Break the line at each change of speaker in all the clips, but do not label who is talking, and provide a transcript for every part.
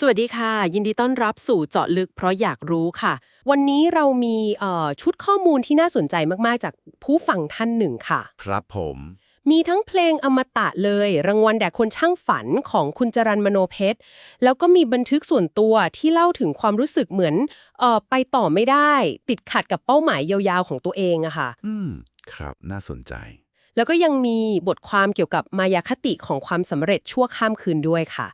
สวัสดีค่ะ ยินดีต้อนรับสู่เจาะลึกเพราะอยากรู้ค่ะ วันนี้เรามีเอ่อชุดข้อมูลที่น่าสนใจมากๆ จากผู้ฟังท่านหนึ่งค่ะ
ครับผม
มีทั้งเพลงอมตะเลย รางวัลแด่คนช่างฝันของคุณจรันมโนเพชร แล้วก็มีบันทึกส่วนตัวที่เล่าถึงความรู้สึกเหมือนเอ่อไปต่อไม่ได้ ติดขัดกับเป้าหมายยาวๆของตัวเองอะค่ะ
อืม ครับน่าสนใจ
แล้วก็ยังมีบทความเกี่ยวกับมายาคติของความสำเร็จชั่วข้ามคืนด้วยค่ะ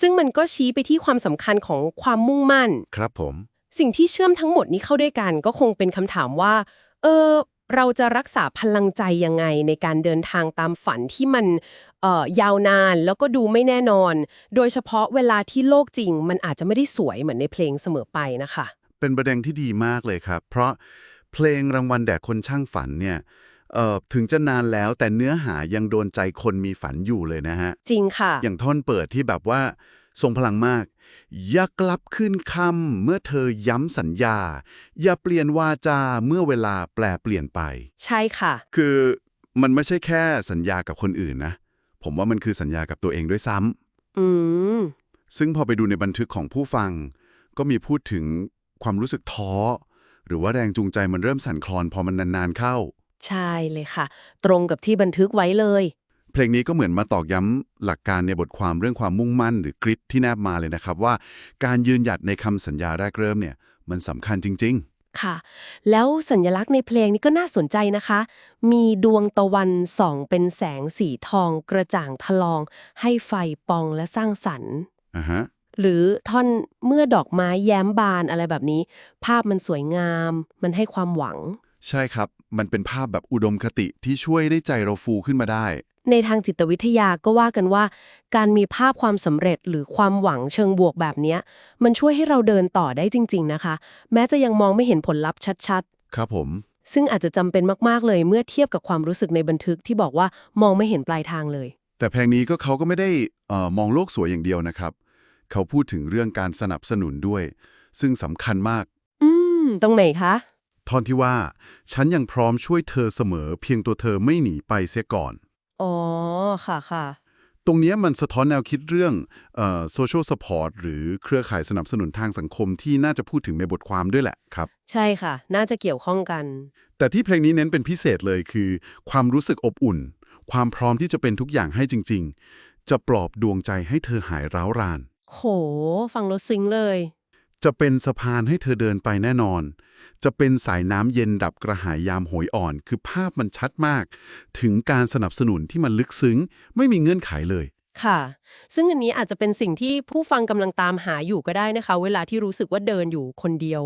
ซึ่งมันก็ชี้ไปที่ความสำคัญของความมุ่งมั่น
ครับผม
สิ่งที่เชื่อมทั้งหมดนี้เข้าด้วยกันก็คงเป็นคำถามว่า เออเราจะรักษาพลังใจยังไงในการเดินทางตามฝันที่มันเอ่อยาวนานแล้วก็ดูไม่แน่นอน โดยเฉพาะเวลาที่โลกจริง มันอาจจะไม่ได้สวยเหมือนในเพลงเสมอไปนะคะ
เป็นประเด็นที่ดีมากเลยครับ เพราะเพลงรางวัลแด่คนช่างฝันเนี่ยเอ่อ ถึงจะนานแล้วแต่เนื้อหายังโดนใจคนมีฝันอยู่เลยนะฮะ
จริงค่ะ
อย่างท่อนเปิดที่แบบว่าทรงพลังมาก อย่ากลับขึ้นคำเมื่อเธอย้ำสัญญา อย่าเปลี่ยนวาจาเมื่อเวลาแปลเปลี่ยนไป
ใช่ค่ะ
คือมันไม่ใช่แค่สัญญากับคนอื่นนะ ผมว่ามันคือสัญญากับตัวเองด้วยซ้ำ
อืม
ซึ่งพอไปดูในบันทึกของผู้ฟัง ก็มีพูดถึงความรู้สึกท้อ หรือว่าแรงจูงใจมันเริ่มสั่นคลอนพอมันนานๆเข้า
ใช่เลยค่ะ ตรงกับที่บันทึกไว้เลย
เพลงนี้ก็เหมือนมาตอกย้ำหลักการในบทความเรื่องความมุ่งมั่นหรือกริดที่แนบมาเลยนะครับ ว่าการยืนหยัดในคำสัญญาแรกเริ่มเนี่ยมันสำคัญจริง
ค่ะ แล้วสัญลักษณ์ในเพลงนี้ก็น่าสนใจนะคะ มีดวงตะวันส่องเป็นแสงสีทองกระจ่างทะลอง ให้ไฟปองและสร้างสรรค์
ๆอะฮะ
หรือท่อนเมื่อดอกไม้แย้มบานอะไรแบบนี้ ภาพมันสวยงาม มันให้ความหวัง
ใช่ครับ มันเป็นภาพแบบอุดมคติที่ช่วยได้ใจเราฟูขึ้นมาได้
ในทางจิตวิทยาก็ว่ากันว่า การมีภาพความสำเร็จหรือความหวังเชิงบวกแบบเนี้ย มันช่วยให้เราเดินต่อได้จริง ๆ นะคะ แม้จะยังมองไม่เห็นผลลัพธ์ชัด
ครับผม
ๆซึ่งอาจจะจำเป็นมากๆเลยเมื่อเทียบกับความรู้สึกในบันทึกที่บอกว่ามองไม่เห็นปลายทางเลย
แต่เพลงนี้ก็เขาก็ไม่ได้เอ่อมองโลกสวยอย่างเดียวนะครับ เขาพูดถึงเรื่องการสนับสนุนด้วย ซึ่งสำคัญมาก
อืม ตรงไหนคะ
ท่อนที่ว่า ฉันยังพร้อมช่วยเธอเสมอ เพียงตัวเธอไม่หนีไปเสียก่อน
อ๋อ ค่ะค่ะ
ตรงเนี้ยมันสะท้อนแนวคิดเรื่องเอ่อ social support หรือเครือข่ายสนับสนุนทางสังคมที่น่าจะพูดถึงในบทความด้วยแหละครับ
ใช่ค่ะ น่าจะเกี่ยวข้องกัน
แต่ที่เพลงนี้เน้นเป็นพิเศษเลยคือ ความรู้สึกอบอุ่น ความพร้อมที่จะเป็นทุกอย่างให้จริง ๆ จะปลอบดวงใจให้เธอหายร้าวราน
โห ฟังแล้วซึ้งเลย
จะเป็นสะพานให้เธอเดินไปแน่นอน จะเป็นสายน้ำเย็นดับกระหายยามโหยอ่อน คือภาพมันชัดมาก ถึงการสนับสนุนที่มันลึกซึ้ง ไม่มีเงื่อนไขเลย
ค่ะ ซึ่งอันนี้อาจจะเป็นสิ่งที่ผู้ฟังกำลังตามหาอยู่ก็ได้นะคะ เวลาที่รู้สึกว่าเดินอยู่คนเดียว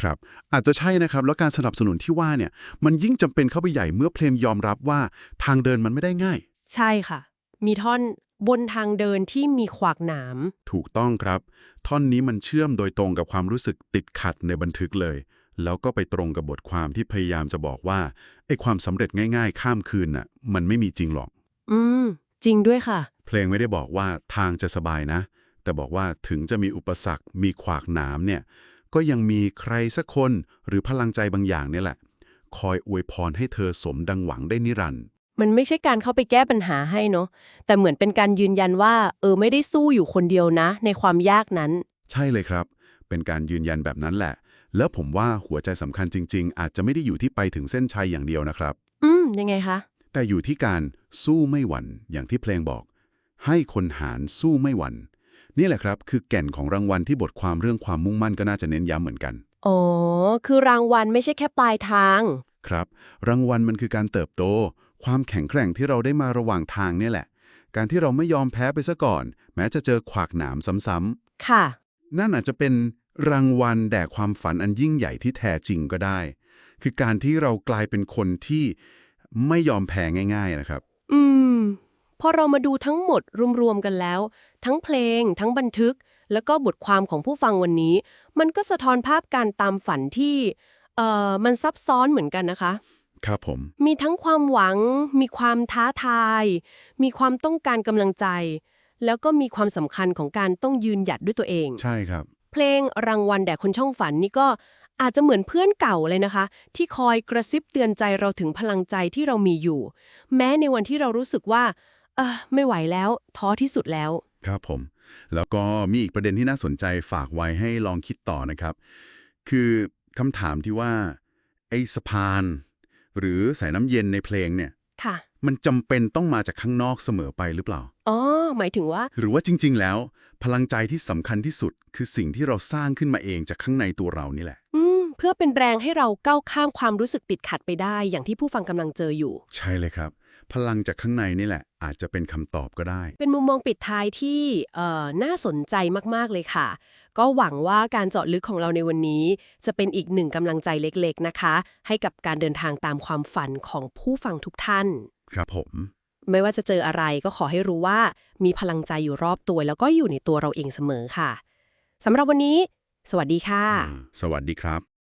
ครับ อาจจะใช่นะครับ แล้วการสนับสนุนที่ว่าเนี่ย มันยิ่งจำเป็นเข้าไปใหญ่เมื่อเพลงยอมรับว่า ทางเดินมันไม่ได้ง่าย
ใช่ค่ะ มีท่อน บนทางเดินที่มีขวากหนาม
ถูกต้องครับ ท่อนนี้มันเชื่อมโดยตรงกับความรู้สึกติดขัดในบันทึกเลย แล้วก็ไปตรงกับบทความที่พยายามจะบอกว่าไอ้ความสำเร็จง่าย ๆ ข้ามคืนน่ะ มันไม่มีจริงหรอก
อืม จริงด้วยค่ะ
เพลงไม่ได้บอกว่าทางจะสบายนะ แต่บอกว่าถึงจะมีอุปสรรค มีขวากหนามเนี่ย ก็ยังมีใครสักคนหรือพลังใจบางอย่างเนี่ยแหละ คอยอวยพรให้เธอสมดังหวังได้นิรันดร์
มันไม่ใช่การเข้าไปแก้ปัญหาให้เนาะแต่เหมือนเป็นการยืนยันว่า เออไม่ได้สู้อยู่คนเดียวนะ ในความยากนั้น
ใช่เลยครับ เป็นการยืนยันแบบนั้นแหละ แล้วผมว่าหัวใจสำคัญจริง ๆ อาจจะไม่ได้อยู่ที่ไปถึงเส้นชัยอย่างเดียวนะครับ
อืมยังไงคะ
แต่อยู่ที่การสู้ไม่หวั่นอย่างที่เพลงบอก ให้คนหารสู้ไม่หวั่นนี่แหละครับ คือแก่นของรางวัลที่บทความเรื่องความมุ่งมั่นก็น่าจะเน้นย้ำเหมือนกัน
อ๋อคือรางวัลไม่ใช่แค่ปลายทาง
ครับ รางวัลมันคือการเติบโต ความแข็งแกร่งที่เราได้มาระหว่างทางเนี่ยแหละ การที่เราไม่ยอมแพ้ไปซะก่อน แม้จะเจอขวากหนามซ้ำ
ค่ะ
ๆนั่นอาจจะเป็นรางวัลแด่ความฝันอันยิ่งใหญ่ที่แท้จริงก็ได้ คือการที่เรากลายเป็นคนที่ไม่ยอมแพ้ง่าย ๆนะครับ
อืม พอเรามาดูทั้งหมดรวมๆกันแล้ว ทั้งเพลง ทั้งบันทึก แล้วก็บทความของผู้ฟังวันนี้ มันก็สะท้อนภาพการตามฝันที่ เอ่อ มันซับซ้อนเหมือนกันนะคะ
ครับผม
มีทั้งความหวัง มีความท้าทาย มีความต้องการกำลังใจ แล้วก็มีความสำคัญของการต้องยืนหยัดด้วยตัวเอง
ใช่ครับ
เพลงรางวัลแด่คนช่องฝันนี่ก็อาจจะเหมือนเพื่อนเก่าเลยนะคะ ที่คอยกระซิบเตือนใจเราถึงพลังใจที่เรามีอยู่ แม้ในวันที่เรารู้สึกว่าเออไม่ไหวแล้วท้อที่สุดแล้ว
ครับผม แล้วก็มีอีกประเด็นที่น่าสนใจฝากไว้ให้ลองคิดต่อนะครับ คือคำถามที่ว่าไอ้สะพาน หรือสายน้ำเย็นในเพลงเนี่ย
ค่ะ
มันจำเป็นต้องมาจากข้างนอกเสมอไปหรือเปล่า
อ๋อ หมายถึงว่า
หรือว่าจริง ๆ แล้ว พลังใจที่สำคัญที่สุด คือสิ่งที่เราสร้างขึ้นมาเองจากข้างในตัวเรานี่แหละ
อืม เพื่อเป็นแรงให้เราก้าวข้ามความรู้สึกติดขัดไปได้ อย่างที่ผู้ฟังกำลังเจออยู่
ใช่เลยครับ พลังจากข้างในนี่แหละ อาจจะเป็นคำตอบก็ได้
เป็นมุมมองปิดท้ายที่เอ่อน่าสนใจมากๆเลยค่ะ ก็หวังว่าการเจาะลึกของเราในวันนี้ จะเป็นอีกหนึ่งกำลังใจเล็กๆนะคะ ให้กับการเดินทางตามความฝันของผู้ฟังทุกท่าน
ครับผม
ไม่ว่าจะเจออะไรก็ขอให้รู้ว่า มีพลังใจอยู่รอบตัว แล้วก็อยู่ในตัวเราเองเสมอค่ะสำหรับวันนี้ สวัสดีค่ะ
สวัสดีครับ